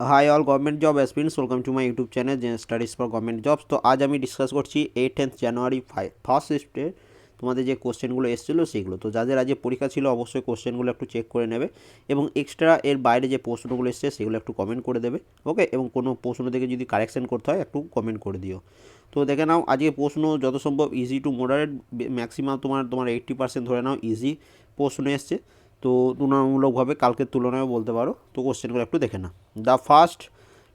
Hi all government job aspirants welcome to my YouTube channel studies for government jobs তো আজ আমি discuss করছি eight tenth January ফাই first শিফটে তোমাদের যে কোশ্চেনগুলো এসেছিল সেগুলো। তো যাদের আজকে পরীক্ষা ছিল, অবশ্যই কোশ্চেনগুলো একটু চেক করে নেবে এবং এক্সট্রা এর বাইরে যে প্রশ্নগুলো এসছে সেগুলো একটু কমেন্ট করে দেবে ওকে এবং কোনো প্রশ্ন থেকে যদি কারেকশন করতে হয়, একটু কমেন্ট করে দিও। তো দেখে নাও, আজকে প্রশ্ন যত সম্ভব ইজি টু মডারেট ম্যাক্সিমাম তোমার তোমার এইট্টি পার্সেন্ট ধরে নাও ইজি প্রশ্ন এসছে। তো তুলনামূলকভাবে কালকের তুলনায় বলতে পারো, তো কোশ্চেনগুলো একটু দেখে না the first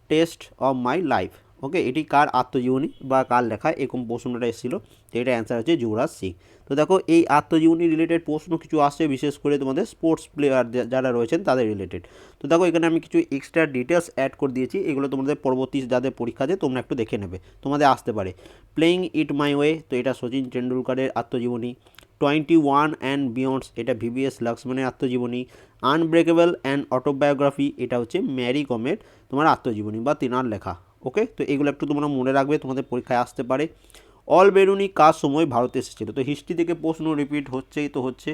test of my life okay এটি কার আত্মজীবনী বা কার লেখা? এরকম প্রশ্নটা এসেছিল, তো এটা অ্যান্সার হচ্ছে যুবরাজ সিং। তো দেখো, এই আত্মজীবনী রিলেটেড প্রশ্ন কিছু আসছে, বিশেষ করে তোমাদের স্পোর্টস প্লেয়ার যারা রয়েছেন তাদের রিলেটেড তো দেখো, এখানে আমি কিছু এক্সট্রা ডিটেলস অ্যাড করে দিয়েছি, এগুলো তোমাদের পরবর্তী যাদের পরীক্ষা আছে তোমরা একটু দেখে নেবে, তোমাদের আসতে পারে। প্লেয়িং ইট মাই ওয়ে তো এটা সচিন টেন্ডুলকারের আত্মজীবনী। টোয়েন্টি ওয়ান অ্যান্ড বিয়ন্ডস এটা ভিভিএস লক্ষ্মণের আত্মজীবনী আনব্রেকেবল অ্যান্ড অটোবায়োগ্রাফি এটা হচ্ছে ম্যারি কমের তোমার আত্মজীবনী বা তিনার লেখা ওকে তো এগুলো একটু তোমরা মনে রাখবে, তোমাদের পরীক্ষায় আসতে পারে। অল বেরুনি কার সময় ভারতে এসেছিল? তো হিস্ট্রি থেকে প্রশ্ন রিপিট হচ্ছেই তো হচ্ছে।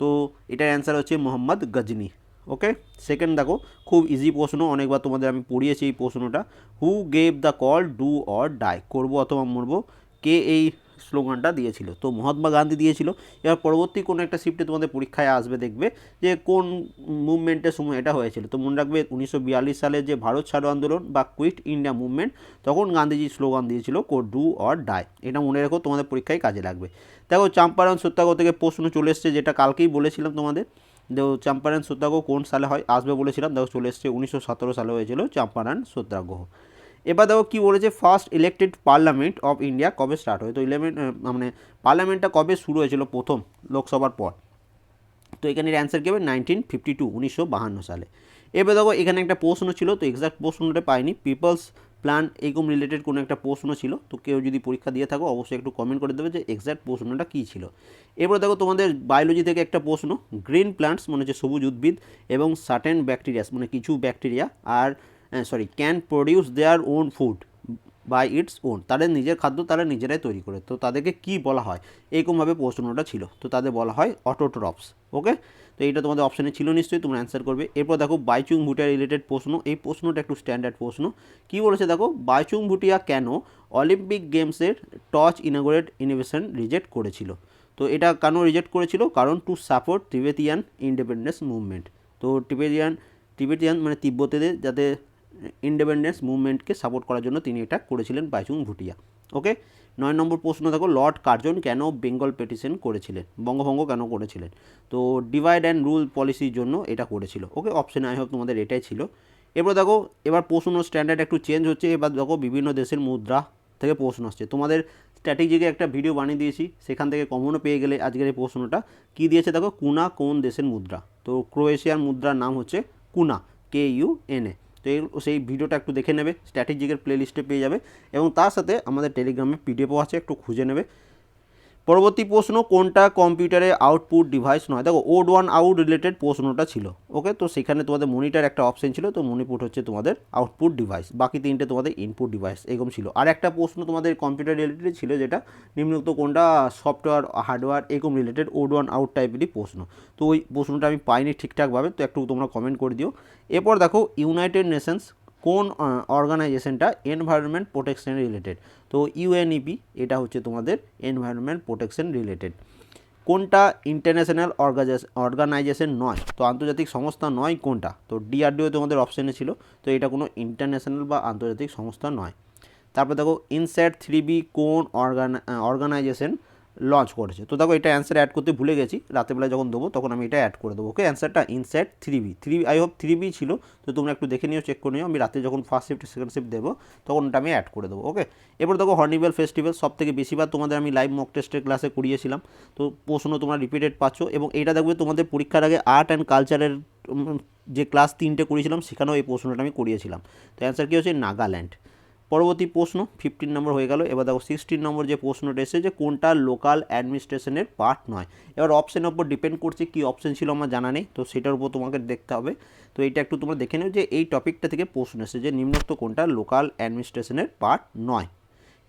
তো এটার অ্যান্সার হচ্ছে মোহাম্মদ গজনি ওকে সেকেন্ড দেখো, খুব ইজি প্রশ্ন, অনেকবার তোমাদের আমি পড়িয়েছি এই প্রশ্নটা। Who gave the call do or die করব অথবা মরবো? কে এই স্লোগানটা দিয়েছিল। তো মহাত্মা গান্ধী দিয়েছিল। এবার পরবর্তী কোনো একটা শিফটে তোমাদের পরীক্ষায় আসবে, দেখবে যে কোন মুভমেন্টের সময় এটা হয়েছিল। তো মনে রাখবে উনিশশো বিয়াল্লিশ সালে যে ভারত ছাড়ো আন্দোলন বা কুইট ইন্ডিয়া মুভমেন্ট তখন গান্ধীজি স্লোগান দিয়েছিল কো ডু অর ডাই এটা মনে রেখো, তোমাদের পরীক্ষায় কাজে লাগবে। দেখো চম্পারণ সত্যাগ্রহ থেকে প্রশ্ন চলে এসছে, যেটা কালকেই বলেছিলাম তোমাদের। দেখো চম্পারণ সত্যাগ্রহ কোন সালে হয়? আসবে বলেছিলাম। দেখো চলে এসছে উনিশশো সতেরো সালে হয়েছিল চম্পারণ সত্যাগ্রহ। এবার দেখো কী বলেছে first elected parliament of India কবে স্টার্ট হয় তো ইলেভেন মানে পার্লামেন্টটা কবে শুরু হয়েছিল প্রথম লোকসভার পর? তো এখানে অ্যান্সার কী হবে? নাইনটিন ফিফটি টু উনিশশো বাহান্ন সালে। এবার দেখো এখানে একটা প্রশ্ন ছিল, তো এক্সাক্ট প্রশ্নটা পাইনি। পিপলস প্ল্যান এরকম রিলেটেড কোনো একটা প্রশ্ন ছিল? তো কেউ যদি পরীক্ষা দিয়ে থাকো, অবশ্যই একটু কমেন্ট করে দেবে যে এক্সাক্ট প্রশ্নটা কী ছিল। এরপর দেখো তোমাদের বায়োলজি থেকে একটা প্রশ্ন গ্রিন প্ল্যান্টস মানে হচ্ছে সবুজ উদ্ভিদ এবং সার্টেন ব্যাকটেরিয়াস মানে কিছু bacteria R sorry can produce their own food by its own তাদের নিজের খাদ্য তারা নিজেরাই তৈরি করে। তো তাদেরকে কি বলা হয়? এইরকমভাবে প্রশ্নটা ছিল। তো তাদের বলা হয় অটোট্রপস ওকে তো এইটা তোমাদের অপশানে ছিল নিশ্চয়ই, তোমরা অ্যান্সার করবে। এরপর দেখো বাইচুং ভুটিয়া রিলেটেড প্রশ্ন। এই প্রশ্নটা একটু স্ট্যান্ডার্ড প্রশ্ন। কী বলেছে দেখো? বাইচুং ভুটিয়া কেন অলিম্পিক গেমসের টচ ইনাগোরেট ইনোভেশন রিজেক্ট করেছিল? তো এটা কেন রিজেক্ট করেছিল? কারণ to support Tibetan independence movement তো টিবেটিয়ান টিবেটিয়ান মানে তিব্বতীদের যাতে ইন্ডিপেন্ডেন্স মুভমেন্টকে সাপোর্ট করার জন্য তিনি এটা করেছিলেন বাইচুং ভুটিয়া ওকে নয় নম্বর প্রশ্ন দেখো লর্ড কার্জন কেন বেঙ্গল পেটিশন করেছিলেন? বঙ্গভঙ্গ কেন করেছিলেন? তো ডিভাইড অ্যান্ড রুল পলিসির জন্য এটা করেছিল ওকে অপশন আই হোপ তোমাদের এটাই ছিল। এবার দেখো, এবার প্রশ্ন স্ট্যান্ডার্ড একটু চেঞ্জ হচ্ছে, এবার দেখো বিভিন্ন দেশের মুদ্রা থেকে প্রশ্ন আসছে। তোমাদের স্ট্র্যাটেজিকে একটা ভিডিও বানিয়ে দিয়েছি, সেখান থেকে কমনও পেয়ে গেলে আজকের এই প্রশ্নটা। কী দিয়েছে দেখো? কুনা কোন দেশের মুদ্রা? তো ক্রোয়েশিয়ার মুদ্রার নাম হচ্ছে কুনা কে ইউ এন এ তো সেই ভিডিওটা একটু দেখে নেবে স্ট্র্যাটেজিকের প্লেলিস্টে পেয়ে যাবে। এবং তার সাথে আমাদের টেলিগ্রামে পিডিএফও আছে, একটু খুঁজে নেবে। পরবর্তী প্রশ্ন, কোনটা কম্পিউটারে আউটপুট ডিভাইস নয়? দেখো ওড ওয়ান আউট রিলেটেড প্রশ্নটা ছিল ওকে তো সেখানে তোমাদের মনিটার একটা অপশন ছিল, তো মনিপুট হচ্ছে তোমাদের আউটপুট ডিভাইস বাকি তিনটে তোমাদের ইনপুট ডিভাইস এরকম ছিল। আর একটা প্রশ্ন তোমাদের কম্পিউটার রিলেটেড ছিল, যেটা নিম্নোক্ত কোনটা সফটওয়্যার হার্ডওয়্যার এরকম রিলেটেড ওড ওয়ান আউট টাইপেরই প্রশ্ন। তো ওই প্রশ্নটা আমি পাইনি ঠিকঠাকভাবে, তো একটু তোমরা কমেন্ট করে দিও। এরপর দেখো ইউনাইটেড নেশনস কোন অর্গানাইজেশনটা এনভায়রনমেন্ট প্রোটেকশন রিলেটেড? তো ইউএনইপি, এটা হচ্ছে তোমাদের এনভায়রনমেন্ট প্রোটেকশন রিলেটেড। কোনটা ইন্টারন্যাশনাল অর্গানাইজেশন নয়, তো আন্তর্জাতিক সংস্থা নয় কোনটা? তো ডিআরডিও তোমাদের অপশানে ছিল, তো এটা কোনো ইন্টারন্যাশনাল বা আন্তর্জাতিক সংস্থা নয়। তারপর দেখো ইনস্যাট থ্রি বি কোন অর্গানা, অর্গানাইজেশন লঞ্চ করেছে। তো দেখো এটা অ্যান্সার অ্যাড করতে ভুলে গেছি। রাতেরবেলা যখন দেবো তখন আমি এটা অ্যাড করে দেবো ওকে অ্যান্সারটা INSAT three B three I hope three B ছিল। তো তোমরা একটু দেখে নিও চেক করে নিও। আমি রাতে যখন ফার্স্ট শিফট সেকেন্ড শিফট দেবো, তখন ওটা আমি অ্যাড করে দেবো ওকে এবার দেখো হর্নিবেল ফেস্টিভ্যাল সব থেকে বেশিবার তোমাদের আমি লাইভ মক টেস্টের ক্লাসে করিয়েছিলাম। তো প্রশ্ন তোমরা রিপিটেড পাচ্ছ এবং এটা দেখবে তোমাদের পরীক্ষার আগে আর্ট অ্যান্ড কালচারের যে ক্লাস তিনটে করিয়েছিলাম, সেখানেও এই প্রশ্নটা আমি করিয়েছিলাম। তো অ্যান্সার কী হচ্ছে? নাগাল্যান্ড পরবর্তী প্রশ্ন ফিফটিন নম্বর হয়ে গেল। এবার দেখো সিক্সটিন নম্বর যে প্রশ্নটা এসেছে যে কোনটা লোকাল অ্যাডমিনিস্ট্রেশনের পার্ট নয়। এবার অপশানের ওপর ডিপেন্ড করছে কি অপশান ছিল আমার জানা নেই, তো সেটার উপর তোমাকে দেখতে হবে। তো এটা একটু তোমরা দেখে নেও যে এই টপিকটা থেকে প্রশ্ন এসেছে যে নিম্নোক্ত কোনটা লোকাল অ্যাডমিনিস্ট্রেশনের পার্ট নয়।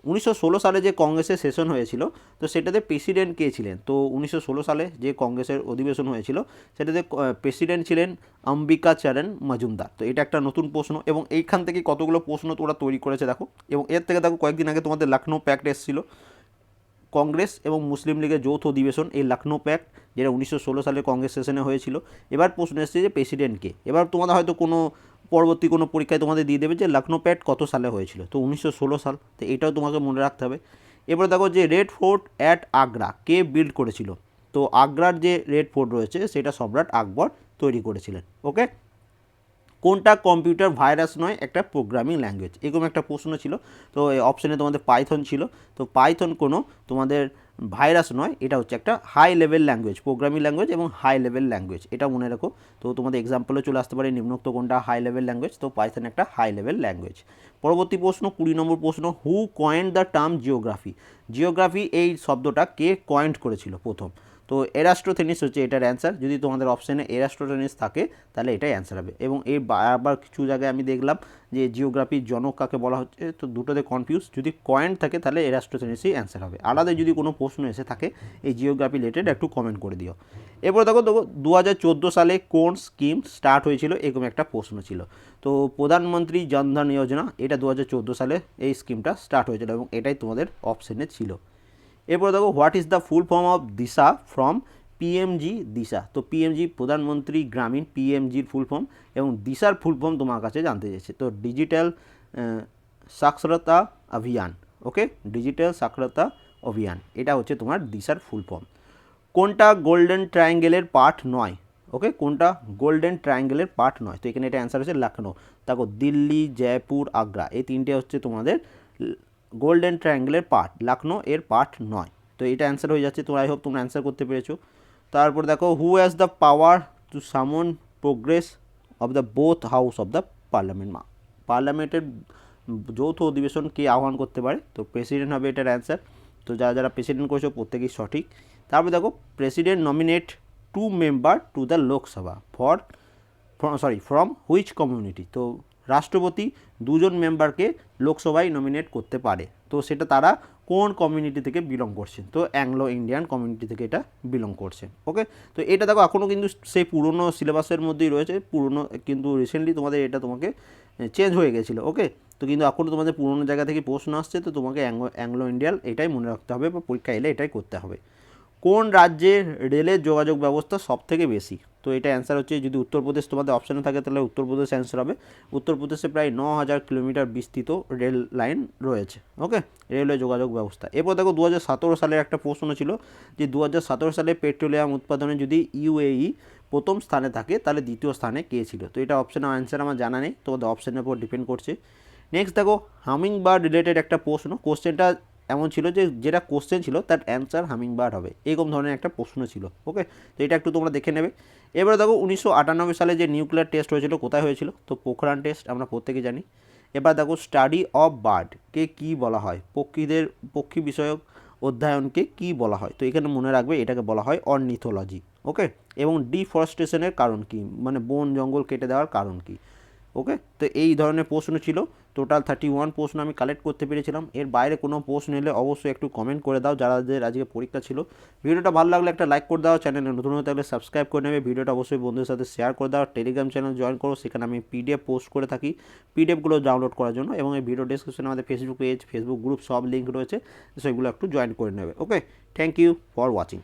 উনিশশো ষোলো সালে যে কংগ্রেসের সেশন হয়েছিল, তো সেটাতে প্রেসিডেন্ট কে ছিলেন? তো উনিশশো ষোলো সালে যে কংগ্রেসের অধিবেশন হয়েছিল, সেটাতে প্রেসিডেন্ট ছিলেন অম্বিকা চরণ মজুমদার। তো এটা একটা নতুন প্রশ্ন এবং এইখান থেকে কতগুলো প্রশ্ন তো ওরা তৈরি করেছে দেখো এবং এর থেকে দেখো কয়েকদিন আগে তোমাদের লখনৌ প্যাক্ট এসেছিল। কংগ্রেস এবং মুসলিম লীগের যৌথ অধিবেশন, এই লখনৌ প্যাক্ট, যেটা উনিশশো ষোলো সালে কংগ্রেস সেশনে হয়েছিল। এবার প্রশ্ন এসেছে যে প্রেসিডেন্টকে এবার তোমাদের হয়তো কোনো পরবর্তী কোনো পরীক্ষায় তোমাদের দিয়ে দেবে যে লখনৌ প্যাক্ট কত সালে হয়েছিল। তো উনিশশো ষোলো সাল, তো এটাও তোমাকে মনে রাখতে হবে। এবার দেখো যে রেড ফোর্ট অ্যাট আগ্রা কে বিল্ড করেছিল? তো আগ্রার যে রেড ফোর্ট রয়েছে, সেটা সম্রাট আকবর তৈরি করেছিলেন, ওকে? কোনটা কম্পিউটার ভাইরাস নয়, একটা প্রোগ্রামিং ল্যাঙ্গুয়েজ? এরকম একটা প্রশ্ন ছিল। তো অপশানে তোমাদের পাইথন ছিল। তো পাইথন কোনো তোমাদের ভাইরাস নয়, এটা হচ্ছে একটা high level language programming language এবং হাই লেভেল ল্যাঙ্গুয়েজ এটা মনে রাখো। তো তোমাদের এক্সাম্পলে চলে আসতে পারে নিম্নোক্ত কোনটা হাই লেভেল ল্যাঙ্গুয়েজ তো পাইথন একটা হাই লেভেল ল্যাঙ্গুয়েজ পরবর্তী প্রশ্ন, কুড়ি নম্বর প্রশ্ন who coined the term geography geography এই শব্দটা কে কয়েন্ট করেছিল প্রথম? তো এরাস্ট্রোথেনিস হচ্ছে এটার অ্যান্সার যদি তোমাদের অপশানে এরাস্ট্রোথেনিস থাকে, তাহলে এটাই অ্যান্সার হবে। এবং এর আবার কিছু জায়গায় আমি দেখলাম যে জিওগ্রাফির জনক কাকে বলা হচ্ছে, তো দুটোতে কনফিউজ যদি কয়েন্ট থাকে, তাহলে এরাস্ট্রোথেনিসই অ্যান্সার হবে। আলাদা যদি কোনো প্রশ্ন এসে থাকে, এই জিওগ্রাফি রিলেটেড একটু কমেন্ট করে দিও। এরপর দেখো দেখো দু হাজার চোদ্দ সালে কোন স্কিম স্টার্ট হয়েছিল, এরকম একটা প্রশ্ন ছিল। তো প্রধানমন্ত্রী জনধন যোজনা, এটা দু হাজার চোদ্দ সালে এই স্কিমটা স্টার্ট হয়েছিল এবং এটাই তোমাদের অপশানে ছিল। এরপর দেখো what is the full form of DISHA from PMG DISHA? তো PMG Pradhan Mantri Gramin পিএমজির full form এবং দিশার ফুল ফর্ম তোমার কাছে জানতে চাইছে। তো ডিজিটাল সাক্ষরতা অভিযান ওকে ডিজিটাল সাক্ষরতা অভিযান, এটা হচ্ছে তোমার দিশার ফুল ফর্ম কোনটা গোল্ডেন ট্রায়াঙ্গেলের পার্ট নয় ওকে কোনটা গোল্ডেন ট্রায়াঙ্গেলের পার্ট নয়? তো এখানে এটা অ্যান্সার হচ্ছে লখনৌ দেখো, দিল্লি, জয়পুর, আগ্রা, এই তিনটে হচ্ছে তোমাদের গোল্ডেন ট্রায়াঙ্গেলের পার্ট, লখনৌ এর পার্ট নয়। তো এটা অ্যান্সার হয়ে যাচ্ছে তো আই হোপ তোমরা অ্যান্সার করতে পেরেছ। তারপর দেখো who has the power to summon progress of the both house of the parliament মা পার্লামেন্টের যৌথ অধিবেশন কে আহ্বান করতে পারে? তো প্রেসিডেন্ট হবে এটার অ্যান্সার তো যারা যারা প্রেসিডেন্ট করেছ, প্রত্যেকেই সঠিক। তারপর দেখো president nominate two member to the Lok Sabha for sorry from which community তো রাষ্ট্রপতি দুজন মেম্বারকে লোকসভায় নমিনেট করতে পারে। তো সেটা তারা কোন কমিউনিটি থেকে বিলং করছেন তো অ্যাংলো ইন্ডিয়ান কমিউনিটি থেকে এটা বিলং করছেন ওকে তো এটা দেখো এখনও কিন্তু সেই পুরনো সিলেবাসের মধ্যেই রয়েছে। পুরনো, কিন্তু রিসেন্টলি তোমাদের এটা তোমাকে চেঞ্জ হয়ে গেছিল। ওকে তো কিন্তু এখনও তোমাদের পুরনো জায়গা থেকে প্রশ্ন আসছে। তো তোমাকে অ্যাংলো ইন্ডিয়ান এটাই মনে রাখতে হবে বা পরীক্ষা এলে এটাই করতে হবে। কোন রাজ্যের রেলের যোগাযোগ ব্যবস্থা সব থেকে বেশি? তো এটা অ্যান্সার হচ্ছে, যদি উত্তরপ্রদেশ তোমাদের অপশানে থাকে, তাহলে উত্তরপ্রদেশ অ্যান্সার হবে। উত্তরপ্রদেশে প্রায় ন হাজার কিলোমিটার বিস্তৃত রেল লাইন রয়েছে ওকে রেলওয়ে যোগাযোগ ব্যবস্থা। এরপর দেখো দু হাজার সতেরো সালের একটা প্রশ্ন ছিল যে দু হাজার সতেরো সালে পেট্রোলিয়াম উৎপাদনে যদি ইউএই প্রথম স্থানে থাকে, তাহলে দ্বিতীয় স্থানে কে ছিল? তো এটা অপশানে অ্যান্সার আমার জানা নেই, তোমাদের অপশানের উপর ডিপেন্ড করছে। নেক্সট দেখো হামিং বার্ড রিলেটেড একটা প্রশ্ন। কোশ্চেনটা এমন ছিল যে যেটা কোশ্চেন ছিল তার অ্যান্সার হামিং বার্ড হবে। এরকম ধরনের একটা প্রশ্ন ছিল ওকে তো এটা একটু তোমরা দেখে নেবে। এবারে দেখো, উনিশশো আটানব্বই সালে যে নিউক্লিয়ার টেস্ট হয়েছিল, কোথায় হয়েছিল? তো পোখরান টেস্ট আমরা প্রত্যেকে জানি। এবার দেখো স্টাডি অফ বার্ডকে কী বলা হয়? পক্ষীদের, পক্ষী বিষয়ক অধ্যয়নকে কি বলা হয়? তো এখানে মনে রাখবে, এটাকে বলা হয় অর্নিথোলজি ওকে এবং ডিফরেস্টেশনের কারণ কি? মানে বন, জঙ্গল কেটে দেওয়ার কারণ কি? ওকে? তো এই ধরনের প্রশ্ন ছিল। টোটাল থার্টি ওয়ান প্রশ্ন আমি কালেক্ট করতে পেরেছিলাম। এর বাইরে কোনো প্রশ্ন এলে অবশ্যই একটু কমেন্ট করে দাও যাদের আজকে পরীক্ষা ছিল। ভিডিওটা ভালো লাগলে একটা লাইক করে দাও। চ্যানেলে নতুন হতে থাকলে সাবস্ক্রাইব করে নেবে। ভিডিওটা অবশ্যই বন্ধুদের সাথে শেয়ার করে দাও। টেলিগ্রাম চ্যানেল জয়েন করো। সেখানে আমি পিডিএফ পোস্ট করে থাকি। পিডিএফগুলো ডাউনলোড করার জন্য এবং এই ভিডিও ডিসক্রিপশনে আমাদের ফেসবুক পেজ ফেসবুক গ্রুপ সব লিঙ্ক রয়েছে। সেগুলো একটু জয়েন করে নেবে। Okay thank you for watching